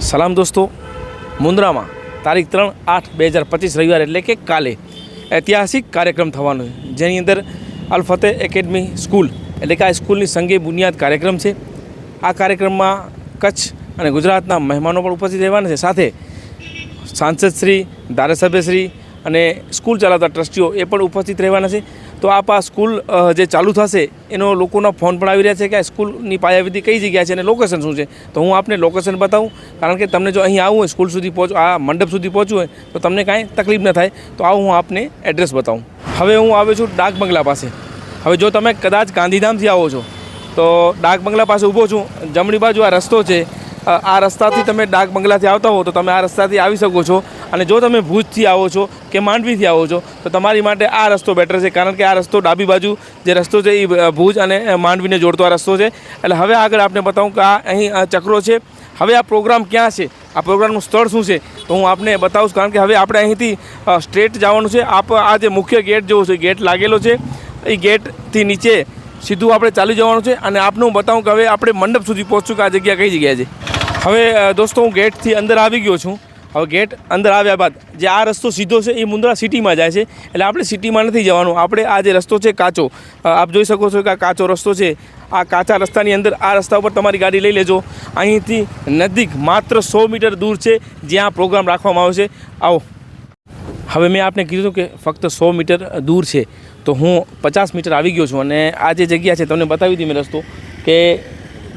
સલામ દોસ્તો, મુન્દ્રામાં તારીખ ત્રણ આઠ બે હજાર પચીસ રવિવાર એટલે કે કાલે ઐતિહાસિક કાર્યક્રમ થવાનો છે. જેની અંદર અલ ફતેહ એકેડમી સ્કૂલ એટલે કે આ સ્કૂલની સંગે બુનિયાદ કાર્યક્રમ છે. આ કાર્યક્રમમાં કચ્છ અને ગુજરાતના મહેમાનો પણ ઉપસ્થિત રહેવાના છે. સાથે સાંસદશ્રી, ધારાસભ્યશ્રી અને સ્કૂલ ચલાવતા ટ્રસ્ટીઓ એ પણ ઉપસ્થિત રહેવાના છે. તો આપ આ સ્કૂલ જે ચાલુ થશે, એનો લોકોના ફોન પણ આવી રહ્યા છે કે આ સ્કૂલની પાયાવિધિ કઈ જગ્યા છે અને લોકેશન શું છે? તો હું આપને લોકેશન બતાવું, કારણ કે તમને જો અહીં આવવું હોય, સ્કૂલ સુધી પહોંચ આ મંડપ સુધી પહોંચવું હોય, તો તમને કાંઈ તકલીફ ન થાય. તો આવું હું આપને એડ્રેસ બતાવું. હવે હું આવ્યો છું ડાક બંગલા પાસે. હવે જો તમે કદાચ ગાંધીધામથી આવો છો, તો ડાક બંગલા પાસે ઊભો છું. જમણી બાજુ આ રસ્તો છે. આ રસ્તાથી તમે ડાક બંગલાથી આવતા હો તો તમે આ રસ્તાથી આવી શકો છો. અને જો તમે ભુજથી આવો છો કે માંડવીથી આવો છો, તો તમારી માટે આ રસ્તો બેટર છે. કારણ કે આ રસ્તો ડાબી બાજુ, જે રસ્તો છે એ ભુજ અને માંડવીને જોડતો આ રસ્તો છે. એટલે હવે આગળ આપને બતાવું કે આ અહીં ચક્રો છે. હવે આ પ્રોગ્રામ ક્યાં છે? આ પ્રોગ્રામનું સ્થળ શું છે? તો હું આપને બતાવું કારણ કે હવે આપણે અહીંથી સ્ટ્રેટ જવાનું છે. આપ, આ જે મુખ્ય ગેટ જેવો છે ગેટ લાગેલો છે, એ ગેટથી નીચે સીધું આપણે ચાલી જવાનું છે. અને આપને હું બતાવું કે હવે આપણે મંડપ સુધી પહોંચશું કે આ જગ્યા કઈ જગ્યા છે? હવે દોસ્તો, હું ગેટથી અંદર આવી ગયો છું. હવે ગેટ અંદર આવ્યા બાદ જે આ રસ્તો સીધો છે, એ મુન્દ્રા સિટીમાં જાય છે. એટલે આપણે સિટીમાં નથી જવાનું. આપણે આ જે રસ્તો છે, કાચો આપ જોઈ શકો છો કે આ કાચો રસ્તો છે. આ કાચા રસ્તાની અંદર આ રસ્તા ઉપર તમારી ગાડી લઈ લેજો. અહીંથી નજીક માત્ર સો મીટર દૂર છે, જ્યાં પ્રોગ્રામ રાખવામાં આવ્યો છે. આવો. હવે મેં આપને કીધું કે ફક્ત સો મીટર દૂર છે. તો હું પચાસ મીટર આવી ગયો છું અને આ જે જગ્યા છે, તમને બતાવી હતી મેં રસ્તો, કે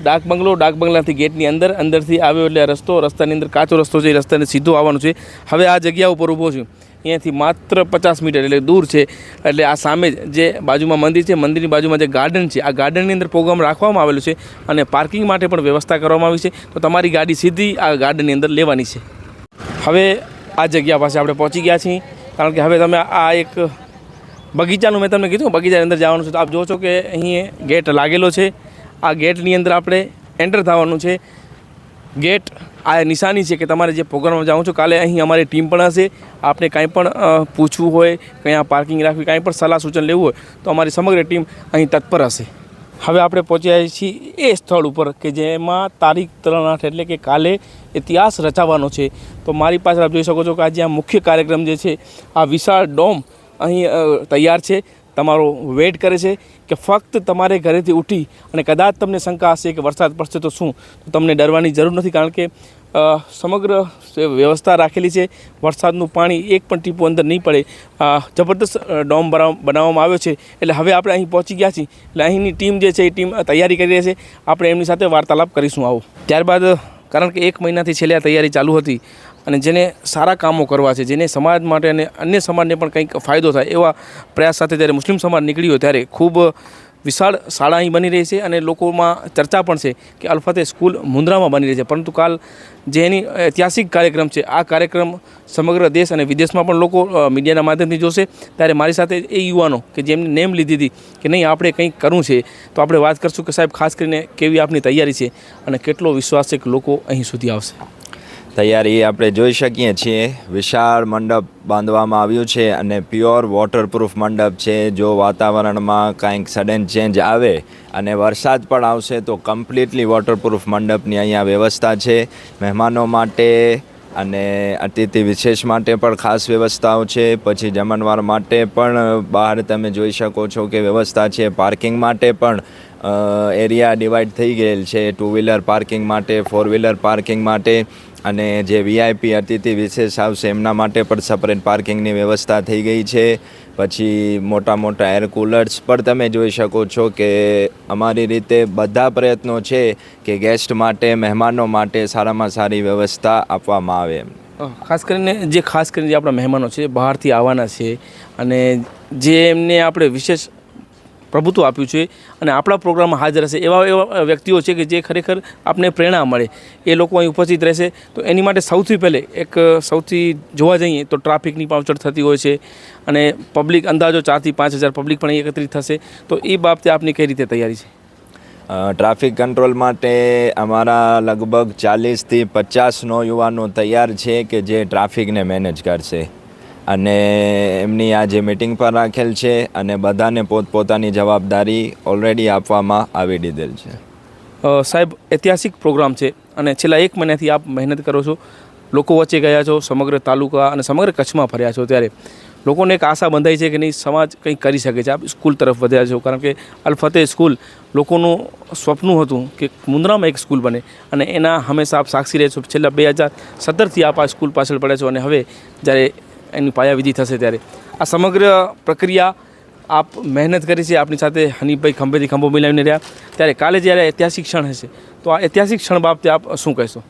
ડાક બંગલો, ડાક બંગલાથી ગેટની અંદર, અંદરથી આવ્યો એટલે રસ્તો, રસ્તાની અંદર કાચો રસ્તો છે રસ્તાને સીધો આવવાનું છે. હવે આ જગ્યા ઉપર ઊભો છું. અહીંયાથી માત્ર પચાસ મીટર એટલે દૂર છે. એટલે આ સામે જ બાજુમાં મંદિર છે, મંદિરની બાજુમાં જે ગાર્ડન છે, આ ગાર્ડનની અંદર પ્રોગ્રામ રાખવામાં આવેલું છે અને પાર્કિંગ માટે પણ વ્યવસ્થા કરવામાં આવી છે. તો તમારી ગાડી સીધી આ ગાર્ડનની અંદર લેવાની છે. હવે આ જગ્યા પાસે આપણે પહોંચી ગયા છીએ. કારણ કે હવે તમે આ એક બગીચાનું મેં તમને કીધું, બગીચાની અંદર જવાનું છે. તો આપ છો કે અહીં ગેટ લાગેલો છે. આ ગેટની અંદર આપણે એન્ટર થવાનું છે. ગેટ આ નિશાની છે કે તમારે જે પ્રોગ્રામમાં જાઓ છો, કાલે અહીં અમારી ટીમ પણ હશે. આપણે કાંઈ પણ પૂછવું હોય ક્યાં પાર્કિંગ રાખવી, કાંઈ પણ સલાહ સૂચન લેવું હોય, તો અમારી સમગ્ર ટીમ અહીં તત્પર હશે. હવે આપણે પહોંચ્યા છીએ એ સ્થળ ઉપર કે જેમાં તારીખ ત્રણ આઠ એટલે કે કાલે ઇતિહાસ રચાવાનો છે. તો મારી પાસે આપ જોઈ શકો છો કે આજે આ મુખ્ય કાર્યક્રમ જે છે, આ વિશાળ ડોમ અહીં તૈયાર છે. તમારો વેઇટ કરે છે કે ફક્ત તમારે ઘરેથી ઉઠી અને કદાચ તમને શંકા હશે કે વરસાદ પડશે તો શું, તો તમને ડરવાની જરૂર નથી કારણ કે સમગ્ર વ્યવસ્થા રાખેલી છે. વરસાદનું પાણી એક પણ ટીપું અંદર નહીં પડે. જબરદસ્ત ડોમ બનાવવામાં આવ્યો છે. એટલે હવે આપણે અહીં પહોંચી ગયા છીએ. એટલે અહીંની ટીમ જે છે એ ટીમ તૈયારી કરી રહી છે. આપણે એમની સાથે વાર્તાલાપ કરીશું આવો. ત્યારબાદ, કારણ કે એક મહિનાથી છેલ્લે આ તૈયારી ચાલુ હતી અને જેને સારા કામો કરવા છે, જેને સમાજ માટે અને અન્ય સમાજને પણ કંઈક ફાયદો થાય એવા પ્રયાસ સાથે જ્યારે મુસ્લિમ સમાજ નીકળ્યો ત્યારે ખૂબ વિશાળ શાળા અહીં બની રહી છે અને લોકોમાં ચર્ચા પણ છે કે અલફતે સ્કૂલ મુન્દ્રામાં બની રહી છે. પરંતુ કાલ જે એની ઐતિહાસિક કાર્યક્રમ છે, આ કાર્યક્રમ સમગ્ર દેશ અને વિદેશમાં પણ લોકો મીડિયાના માધ્યમથી જોશે. ત્યારે મારી સાથે એ યુવાનો કે જેમને નેમ લીધી હતી કે નહીં, આપણે કંઈક કરવું છે, તો આપણે વાત કરશું કે સાહેબ, ખાસ કરીને કેવી આપની તૈયારી છે અને કેટલો વિશ્વાસ છે કે લોકો અહીં સુધી આવશે. તૈયારી આપણે જોઈ શકીએ છીએ. વિશાળ મંડપ બાંધવામાં આવ્યું છે અને પ્યોર વોટરપ્રૂફ મંડપ છે. જો વાતાવરણમાં કાંઈક સડન ચેન્જ આવે અને વરસાદ પણ આવશે તો કમ્પ્લીટલી વોટરપ્રૂફ મંડપની અહીંયા વ્યવસ્થા છે. મહેમાનો માટે અને અતિથિ વિશેષ માટે પણ ખાસ વ્યવસ્થાઓ છે. પછી જમણવાર માટે પણ બહાર તમે જોઈ શકો છો કે વ્યવસ્થા છે. પાર્કિંગ માટે પણ એરિયા ડિવાઈડ થઈ ગયેલ છે. ટુ વ્હીલર પાર્કિંગ માટે ફોર વ્હીલર પાર્કિંગ માટે અને જે વીઆઈપી અતિથિ વિશેષ આવશે એમના માટે પણ સપરેટ પાર્કિંગની વ્યવસ્થા થઈ ગઈ છે. પછી મોટા મોટા એર કુલર્સ પણ તમે જોઈ શકો છો કે અમારી રીતે બધા પ્રયત્નો છે કે ગેસ્ટ માટે, મહેમાનો માટે સારામાં સારી વ્યવસ્થા આપવામાં આવે ખાસ કરીને જે ખાસ કરીને જે આપણા મહેમાનો છે, બહારથી આવવાના છે અને જે એમને આપણે વિશેષ પ્રભુત્વ આપ્યું છે અને આપણા પ્રોગ્રામમાં હાજર હશે એવા એવા વ્યક્તિઓ છે કે જે ખરેખર આપને પ્રેરણા મળે. એ લોકો અહીં ઉપસ્થિત રહેશે. તો એની માટે સૌથી પહેલે એક સૌથી જોવા જઈએ તો ટ્રાફિકની પાવચડ થતી હોય છે અને પબ્લિક અંદાજો ચારથી પાંચ હજાર પબ્લિક પણ એકત્રિત થશે. તો એ બાબતે આપની કઈ રીતે તૈયારી છે? ટ્રાફિક કંટ્રોલ માટે અમારા લગભગ ચાલીસથી પચાસ નો યુવાનો તૈયાર છે કે જે ટ્રાફિકને મેનેજ કરશે. અને એમની આજે મિટિંગ પણ રાખેલ છે અને બધાને પોતપોતાની જવાબદારી ઓલરેડી આપવામાં આવી દીધેલ છે. સાહેબ, ઐતિહાસિક પ્રોગ્રામ છે અને છેલ્લા એક મહિનાથી આપ મહેનત કરો છો. લોકો વચ્ચે ગયા છો, સમગ્ર તાલુકા અને સમગ્ર કચ્છમાં ફર્યા છો ત્યારે. લોકોને એક આશા બંધાઈ છે કે નહીં, સમાજ કંઈક કરી શકે છે. આપ સ્કૂલ તરફ વધ્યા છો, કારણ કે અલ ફતેહ સ્કૂલ લોકોનું સ્વપ્ન હતું કે મુન્દ્રામાં એક સ્કૂલ બને અને એના હંમેશા આપ સાક્ષી રહે છો છેલ્લા બે હજાર સત્તરથી આપ આ સ્કૂલ પાછળ પડ્યા છો અને હવે જ્યારે એની પાયાવિધિ થશે ત્યારે. આ સમગ્ર પ્રક્રિયા આપ મહેનત કરી છે, આપની સાથે હનીફભાઈ ખંભેથી ખંભો મિલાવીને રહ્યા. ત્યારે કાલે જ્યારે ઐતિહાસિક ક્ષણ હશે, તો આ ઐતિહાસિક ક્ષણ બાબતે આપ શું કહેશો?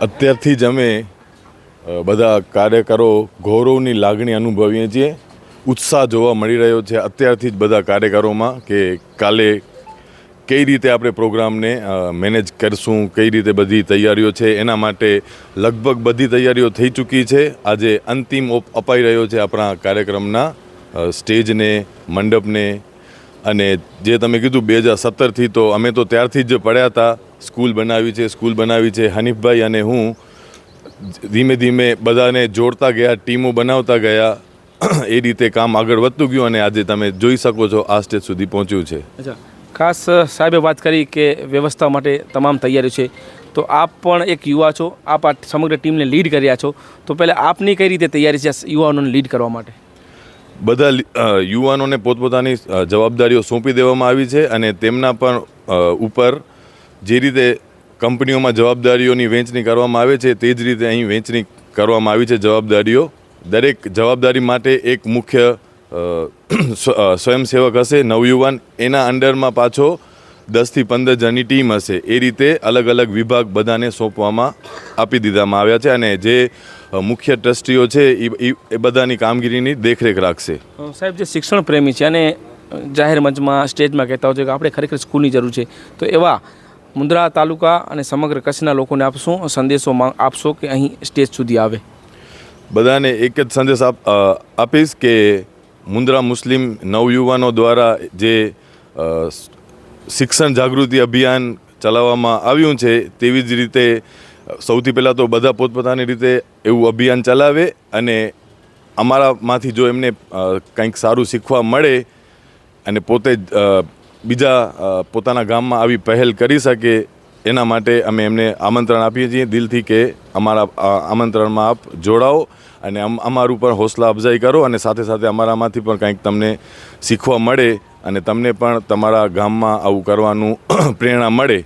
અત્યારથી જ અમે બધા કાર્યકરો ગૌરવની લાગણી અનુભવીએ છીએ. ઉત્સાહ જોવા મળી રહ્યો છે. અત્યારથી જ બધા કાર્યકરોમાં કે કાલે કઈ રીતે આપણે પ્રોગ્રામને મેનેજ કરશું, કઈ રીતે બધી તૈયારીઓ છે, એના માટે લગભગ બધી તૈયારીઓ થઈ ચૂકી છે. આજે અંતિમ ઓપ અપાઈ રહ્યો છે આપણા કાર્યક્રમના સ્ટેજને, મંડપને. અને જે તમે કીધું બે હજાર સત્તરથી તો અમે તો ત્યારથી જ પડ્યા હતા, સ્કૂલ બનાવી છે, સ્કૂલ બનાવી છે. હનીફભાઈ અને હું ધીમે ધીમે બધાને જોડતા ગયા, ટીમો બનાવતા ગયા. એ રીતે કામ આગળ વધતું ગયું અને આજે તમે જોઈ શકો છો, આ સ્ટેજ સુધી પહોંચ્યું છે. અચ્છા. ખાસ સાહેબે વાત કરી કે વ્યવસ્થા માટે તમામ તૈયારી છે. તો આપ પણ એક યુવા છો, આપ આ સમગ્ર ટીમને લીડ કર્યા છો. તો પહેલાં આપની કઈ રીતે તૈયારી છે યુવાનોને લીડ કરવા માટે? બધા યુવાનોને પોતપોતાની જવાબદારીઓ સોંપી દેવામાં આવી છે અને તેમના પણ ઉપર જે રીતે કંપનીઓમાં જવાબદારીઓની વહેંચણી કરવામાં આવે છે, તે જ રીતે અહીં વહેંચણી કરવામાં આવી છે જવાબદારીઓ. દરેક જવાબદારી માટે એક મુખ્ય સ્વયંસેવક હશે નવયુવાન એના અંડરમાં પાછો દસથી પંદર જણની ટીમ હશે. એ રીતે અલગ અલગ વિભાગ બધાને સોંપવામાં આપી દીધામાં આવ્યા છે અને જે મુખ્ય ટ્રસ્ટીઓ છે એ- બધાની કામગીરીની દેખરેખ રાખશે. સાહેબ જે શિક્ષણ પ્રેમી છે અને જાહેર મંચમાં સ્ટેજમાં કહેતા હોય છે કે આપણે ખરેખર સ્કૂલની જરૂર છે. તો એવા મુંદ્રા તાલુકા અને સમગ્ર કચ્છના લોકોને આપશો સંદેશો આપશો કે અહીં સ્ટેજ સુધી આવે? બધાને એક જ સંદેશ આપ આપીશ કે મુન્દ્રા મુસ્લિમ નવયુવાનો દ્વારા જે શિક્ષણ જાગૃતિ અભિયાન ચલાવવામાં આવ્યું છે, તેવી જ રીતે, સૌથી પહેલાં તો બધા પોતપોતાની રીતે એવું અભિયાન ચલાવે અને અમારામાંથી જો એમને કંઈક સારું શીખવા મળે અને પોતે બીજા પોતાના ગામમાં આવી પહેલ કરી શકે એના માટે અમે એમને આમંત્રણ આપીએ છીએ દિલથી કે અમારા આમંત્રણમાં આપ જોડાઓ અને અમ- અમારું પણ હોસલા અફજાઈ કરો અને સાથે સાથે અમારામાંથી પણ કંઈક તમને શીખવા મળે અને તમને પણ તમારા ગામમાં આવું કરવાનું પ્રેરણા મળે.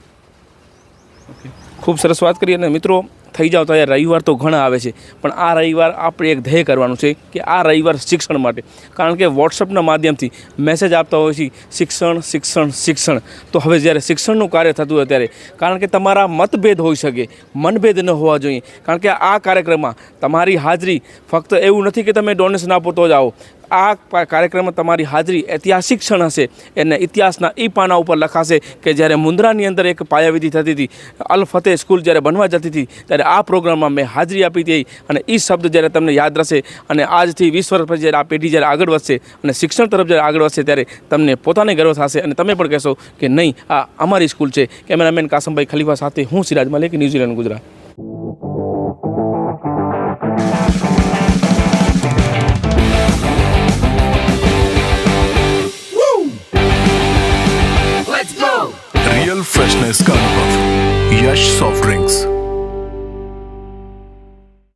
ખૂબ સરસ વાત કરી અને મિત્રો થઈ જાઓ તો અહીંયા રવિવાર તો ઘણા આવે છે. પણ આ રવિવાર આપણે એક ધ્યેય કરવાનું છે કે આ રવિવાર શિક્ષણ માટે. કારણ કે વોટ્સઅપના માધ્યમથી મેસેજ આપતા હોય છે, શિક્ષણ શિક્ષણ શિક્ષણ. તો હવે જ્યારે શિક્ષણનું કાર્ય થતું હોય ત્યારે, કારણ કે તમારા મતભેદ હોઈ શકે, મનભેદ ન હોવા જોઈએ. કારણ કે આ કાર્યક્રમમાં તમારી હાજરી ફક્ત એવું નથી કે તમે ડોનેશન આપો તો જ આવો. આ કાર્યક્રમમાં તમારી હાજરી ઐતિહાસિક ક્ષણ હશે. એને ઇતિહાસના એ પાના ઉપર લખાશે કે જ્યારે મુન્દ્રાની અંદર એક પાયાવિધિ થતી હતી, અલ ફતેહ સ્કૂલ જ્યારે બનવા જતી હતી, ત્યારે આ પ્રોગ્રામમાં મેં હાજરી આપી હતી અને એ શબ્દ જ્યારે તમને યાદ રહેશે અને આજથી વીસ વર્ષ પછી જ્યારે આ પેઢી જ્યારે આગળ વધશે અને શિક્ષણ તરફ જ્યારે આગળ વધશે ત્યારે તમને પોતાને ગર્વ થશે અને તમે પણ કહેશો કે નહીં, આ અમારી સ્કૂલ છે. કેમેરામેન કાસમભાઈ ખલીફા સાથે હું Siraj Malik, New Zealand, Gujarat. soft drinks.